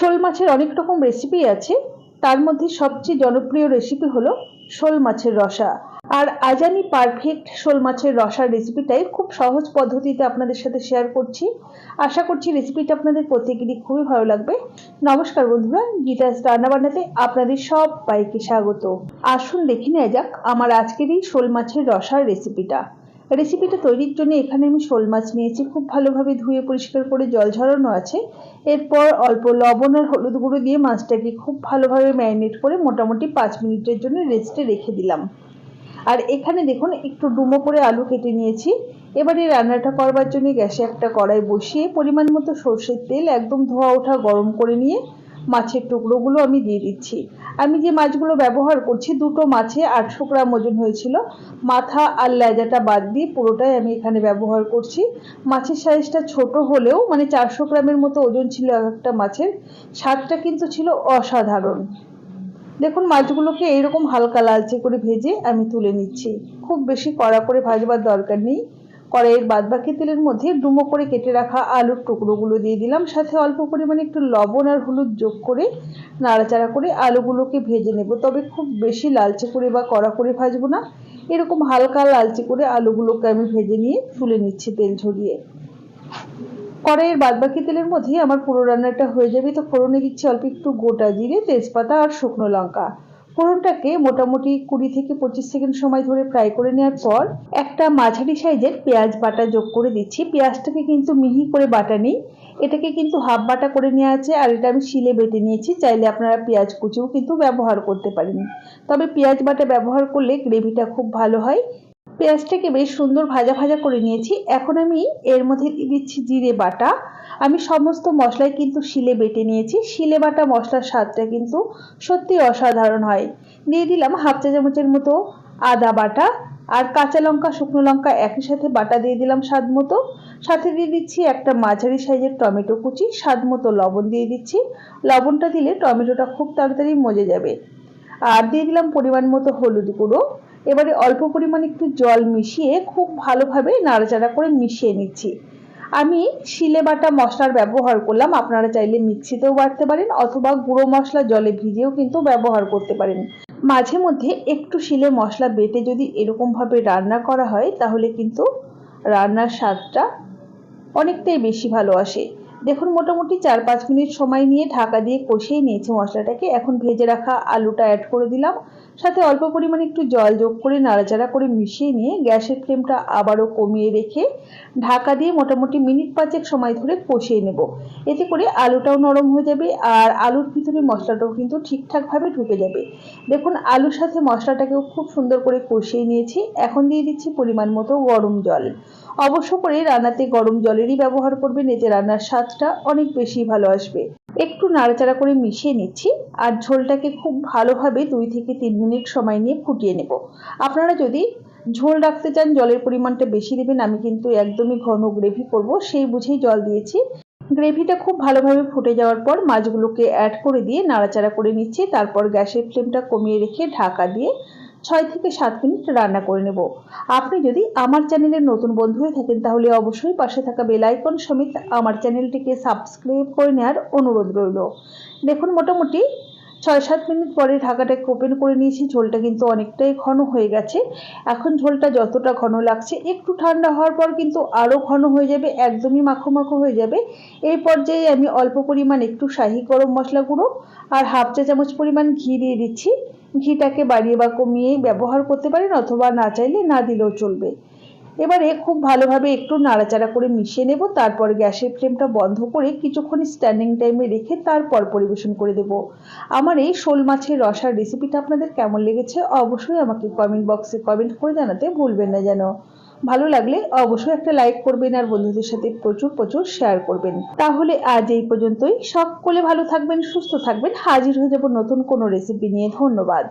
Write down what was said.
শোল মাছের অনেক রকম রেসিপি আছে। তার মধ্যে সবচেয়ে জনপ্রিয় রেসিপি হলো শোল মাছের রসা। আর আজ আমি পারফেক্ট শোল মাছের রসার রেসিপিটাই খুব সহজ পদ্ধতিতে আপনাদের সাথে শেয়ার করছি। আশা করছি রেসিপিটা আপনাদের প্রত্যেকেরই খুবই ভালো লাগবে। নমস্কার বন্ধুরা, গীতাস রান্না বান্নাতে আপনাদের সব বাইকে স্বাগত। আসুন দেখে নেওয়া যাক আমার আজকের এই শোল মাছের রসার রেসিপিটা রেসিপিটা তৈরির জন্য এখানে আমি শোল মাছ নিয়েছি। খুব ভালোভাবে ধুয়ে পরিষ্কার করে জল ঝরানো আছে। এরপর অল্প লবণ আর হলুদ গুঁড়ো দিয়ে মাছটাকে খুব ভালোভাবে ম্যারিনেট করে মোটামুটি পাঁচ মিনিটের জন্য রেস্টে রেখে দিলাম। আর এখানে দেখুন, একটু ডুমো করে আলু কেটে নিয়েছি। এবারে রান্নাটা করবার জন্য গ্যাসে একটা কড়াই বসিয়ে পরিমাণ মতো সর্ষের তেল একদম ধোয়া ওঠা গরম করে নিয়ে মাছের টুকরোগুলো আমি দিয়ে দিচ্ছি। আমি যে মাছগুলো ব্যবহার করছি, দুটো মাছে আটশো গ্রাম ওজন হয়েছিল। মাথা আর লেজাটা বাদ দিয়ে পুরোটাই আমি এখানে ব্যবহার করছি। মাছের সাইজটা ছোট হলেও মানে চারশো গ্রামের মতো ওজন ছিল এক একটা মাছের। স্বাদটা কিন্তু ছিল অসাধারণ। দেখুন, মাছগুলোকে এইরকম হালকা লালচে করে ভেজে আমি তুলে নিচ্ছি। খুব বেশি কড়া করে ভাজবার দরকার নেই। কড়াইয়ের বাদবাকি তেলের মধ্যে ডুমো করে কেটে রাখা আলুর টুকরোগুলো দিয়ে দিলাম। সাথে অল্প পরিমাণে একটু লবণ আর হলুদ যোগ করে নাড়াচাড়া করে আলুগুলোকে ভেজে নেব। তবে খুব বেশি লালচে করে বা কড়া করে ভাজবো না। এরকম হালকা লালচে করে আলুগুলোকে আমি ভেজে নিয়ে তুলে নিচ্ছি তেল ঝরিয়ে। কড়াইয়ের বাদবাকি তেলের মধ্যেই আমার পুরো রান্নাটা হয়ে যাবে। তো ফোড়নে দিচ্ছি অল্প একটু গোটা জিরে, তেজপাতা আর শুকনো লঙ্কা। ফোড়নটাকে মোটামুটি কুড়ি থেকে পঁচিশ সেকেন্ড সময় ধরে ফ্রাই করে নেওয়ার পর একটা মাঝারি সাইজের পেঁয়াজ বাটা যোগ করে দিচ্ছি। পেঁয়াজটাকে কিন্তু মিহি করে বাটা নিই। এটাকে কিন্তু হাফ বাটা করে নেওয়া আছে আর এটা আমি শিলে বেটে নিয়েছি। চাইলে আপনারা পেঁয়াজ কুচিও কিন্তু ব্যবহার করতে পারেন। তবে পেঁয়াজ বাটা ব্যবহার করলে গ্রেভিটা খুব ভালো হয়। পেঁয়াজটাকে বেশ সুন্দর ভাজা ভাজা করে নিয়েছি। এখন আমি এর মধ্যে দিয়ে দিচ্ছি জিরে বাটা। আমি সমস্ত মশলাই কিন্তু শিলে বেটে নিয়েছি। শিলে বাটা মশলার স্বাদটা কিন্তু সত্যি অসাধারণ হয়। দিয়ে দিলাম হাফ চা চামচের মতো আদা বাটা আর কাঁচা লঙ্কা, শুকনো লঙ্কা একই সাথে বাটা দিয়ে দিলাম স্বাদ মতো। সাথে দিয়ে দিচ্ছি একটা মাঝারি সাইজের টমেটো কুচি, স্বাদ মতো লবণ দিয়ে দিচ্ছি। লবণটা দিলে টমেটোটা খুব তাড়াতাড়ি মজে যাবে। আর দিয়ে দিলাম পরিমাণ মতো হলুদ গুঁড়ো। এবারে অল্প পরিমাণ একটু জল মিশিয়ে খুব ভালোভাবে নাড়াচাড়া করে মিশিয়ে নিচ্ছি। আমি শিলে বাটা মশলার ব্যবহার করলাম, আপনারা চাইলে মিক্সিতেও বাটতে পারেন অথবা গুঁড়ো মশলা জলে ভিজিয়েও কিন্তু ব্যবহার করতে পারেন। মাঝে মধ্যে একটু শিলে মশলা বেটে যদি এরকমভাবে রান্না করা হয়, তাহলে কিন্তু রান্নার স্বাদটা অনেকটাই বেশি ভালো আসে। দেখুন, মোটামুটি চার পাঁচ মিনিট সময় নিয়ে ঢাকা দিয়ে কষিয়ে নিয়েছি মশলাটাকে। এখন ভেজে রাখা আলুটা অ্যাড করে দিলাম। সাথে অল্প পরিমাণে একটু জল যোগ করে নাড়াচাড়া করে মিশিয়ে নিয়ে গ্যাসের ফ্লেমটা আবারও কমিয়ে রেখে ঢাকা দিয়ে মোটামুটি মিনিট পাঁচেক সময় ধরে কষিয়ে নেব। এতে করে আলুটাও নরম হয়ে যাবে আর আলুর ভিতরে মশলাটাও কিন্তু ঠিকঠাকভাবে ঢুকে যাবে। দেখুন, আলুর সাথে মশলাটাকেও খুব সুন্দর করে কষিয়ে নিয়েছি। এখন দিয়ে দিচ্ছি পরিমাণ মতো গরম জল। অবশ্য করে রান্নাতে গরম জলেরই ব্যবহার করবেন এতে রান্নার স্বাদটা অনেক বেশি ভালো আসবে। একটু নাড়াচাড়া করে মিশিয়ে নিচ্ছি আর ঝোলটাকে খুব ভালোভাবে দুই থেকে তিন মিনিট সময় নিয়ে ফুটিয়ে নেব। আপনারা যদি ঝোল রাখতে চান, জলের পরিমাণটা বেশি দেবেন, আমি কিন্তু একদমই ঘন গ্রেভি করব, সেই বুঝেই জল দিয়েছি। গ্রেভিটা খুব ভালোভাবে ফুটে যাওয়ার পর মাছগুলোকে অ্যাড করে দিয়ে নাড়াচাড়া করে নিচ্ছি, তারপর গ্যাসের ফ্লেমটা কমিয়ে রেখে ঢাকা দিয়ে ছয় থেকে সাত মিনিট রান্না করে নেব। আপনি যদি আমার চ্যানেলের নতুন বন্ধু হয়ে থাকেন, তাহলে অবশ্যই পাশে থাকা বেলাইকন সমেত আমার চ্যানেলটিকে সাবস্ক্রাইব করে নেওয়ার অনুরোধ রইল। দেখুন, মোটামুটি ছয় সাত মিনিট পরে ঢাকাটাকে ওপেন করে নিয়েছি। ঝোলটা কিন্তু অনেকটাই ঘন হয়ে গেছে। এখন ঝোলটা যতটা ঘন লাগছে, একটু ঠান্ডা হওয়ার পর কিন্তু আরও ঘন হয়ে যাবে, একদমই মাখো মাখো হয়ে যাবে। এই পর্যায়ে আমি অল্প পরিমাণ একটু শাহি গরম মশলা গুঁড়ো আর হাফ চা চামচ পরিমাণ ঘি দিয়ে দিচ্ছি। ঘিটাকে বাড়িয়ে বা কমিয়ে ব্যবহার করতে পারেন অথবা না চাইলে না দিলেও চলবে। এবারে খুব ভালোভাবে একটু নাড়াচাড়া করে মিশিয়ে নেব, তারপর গ্যাসের ফ্লেমটা বন্ধ করে কিছুক্ষণ স্ট্যান্ডিং টাইমে রেখে তারপর পরিবেশন করে দেব। আমার এই শোল মাছের রসার রেসিপিটা আপনাদের কেমন লেগেছে অবশ্যই আমাকে কমেন্ট বক্সে কমেন্ট করে জানাতে ভুলবেন না যেন। ভালো লাগলে অবশ্যই একটা লাইক করবেন আর বন্ধুদের সাথে প্রচুর প্রচুর শেয়ার করবেন। তাহলে আজ এই পর্যন্তই। সকলে ভালো থাকবেন, সুস্থ থাকবেন। হাজির হয়ে যাব নতুন কোনো রেসিপি নিয়ে। ধন্যবাদ।